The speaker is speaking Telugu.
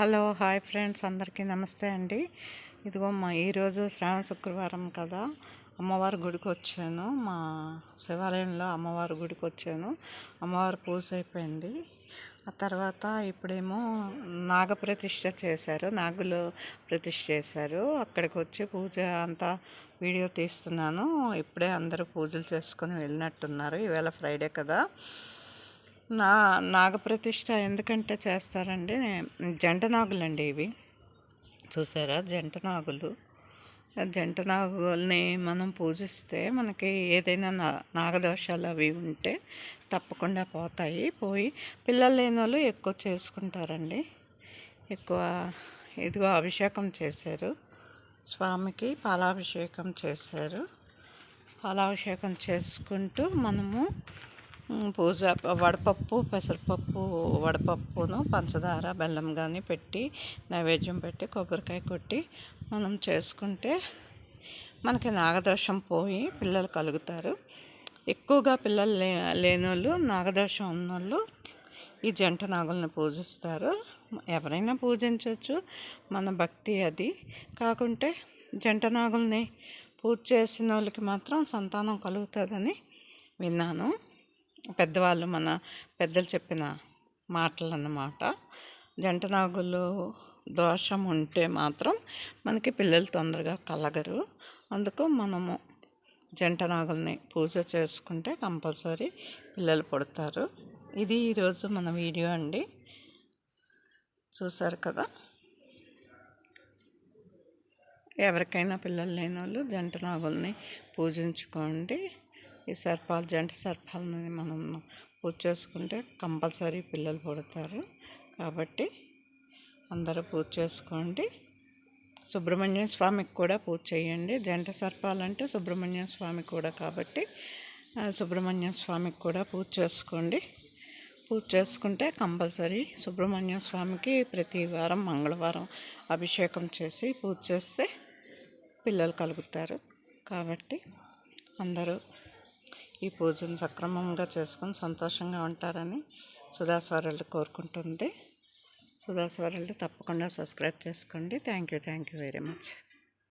హలో హాయ్ ఫ్రెండ్స్ అందరికీ నమస్తే అండి. ఇదిగో మా ఈరోజు శ్రావణ శుక్రవారం కదా. అమ్మవారి గుడికి వచ్చాను. మా శివాలయంలో అమ్మవారి గుడికి వచ్చాను. అమ్మవారి పూజ అయిపోయింది. ఆ తర్వాత ఇప్పుడేమో నాగ ప్రతిష్ట చేశారు. నాగులు ప్రతిష్ట చేశారు. అక్కడికి వచ్చి పూజ అంతా వీడియో తీస్తున్నాను. ఇప్పుడే అందరూ పూజలు చేసుకొని వెళ్ళినట్టున్నారు. ఈవేళ ఫ్రైడే కదా. నా నాగప్రతిష్ఠ ఎందుకంటే చేస్తారండి జంట నాగులండి ఇవి. చూసారా? జంట నాగులు. జంట నాగుల్ని మనం పూజిస్తే మనకి ఏదైనా నా నాగదోషాలు అవి ఉంటే తప్పకుండా పోతాయి. పోయి పిల్లలు లేని వాళ్ళు ఎక్కువ చేసుకుంటారండి. ఎక్కువ ఇదిగో అభిషేకం చేశారు. స్వామికి పాలాభిషేకం చేశారు. పాలాభిషేకం చేసుకుంటూ మనము పూజ వడపప్పు పెసరపప్పు వడపప్పును పంచదార బెల్లం కానీ పెట్టి నైవేద్యం పెట్టి కొబ్బరికాయ కొట్టి మనం చేసుకుంటే మనకి నాగదోషం పోయి పిల్లలు కలుగుతారు. ఎక్కువగా పిల్లలు లే లేనోళ్ళు నాగదోషం ఉన్నోళ్ళు ఈ జంట నాగుల్ని పూజిస్తారు. ఎవరైనా పూజించవచ్చు మన భక్తి అది. కాకుంటే జంట నాగుల్ని పూజ చేసిన వాళ్ళకి మాత్రం సంతానం కలుగుతుందని విన్నాను. పెద్దవాళ్ళు మన పెద్దలు చెప్పిన మాటలు అన్నమాట జంట నాగులు దోషం ఉంటే మాత్రం మనకి పిల్లలు తొందరగా కలగరు. అందుకు మనము జంట నాగుల్ని పూజ చేసుకుంటే కంపల్సరీ పిల్లలు పుడతారు. ఇది ఈరోజు మన వీడియో అండి. చూసారు కదా? ఎవరికైనా పిల్లలు లేని వాళ్ళు జంట నాగుల్ని పూజించుకోండి. ఈ సర్పాలు జంట సర్పాలని మనం పూజ చేసుకుంటే కంపల్సరీ పిల్లలు పుడతారు. కాబట్టి అందరూ పూజ చేసుకోండి. సుబ్రహ్మణ్య స్వామికి కూడా పూజ చేయండి. జంట సర్పాలంటే సుబ్రహ్మణ్య స్వామి కూడా కాబట్టి సుబ్రహ్మణ్య స్వామికి కూడా పూజ చేసుకోండి. పూజ చేసుకుంటే కంపల్సరీ సుబ్రహ్మణ్య స్వామికి ప్రతి వారం మంగళవారం అభిషేకం చేసి పూజ చేస్తే పిల్లలు కలుగుతారు. కాబట్టి అందరూ ఈ పూజను సక్రమంగా చేసుకొని సంతోషంగా ఉంటారని సుధాస్వరల్డ్ కోరుకుంటుంది. సుధాస్వరల్డ్ తప్పకుండా సబ్స్క్రైబ్ చేసుకోండి. Thank you thank you very much.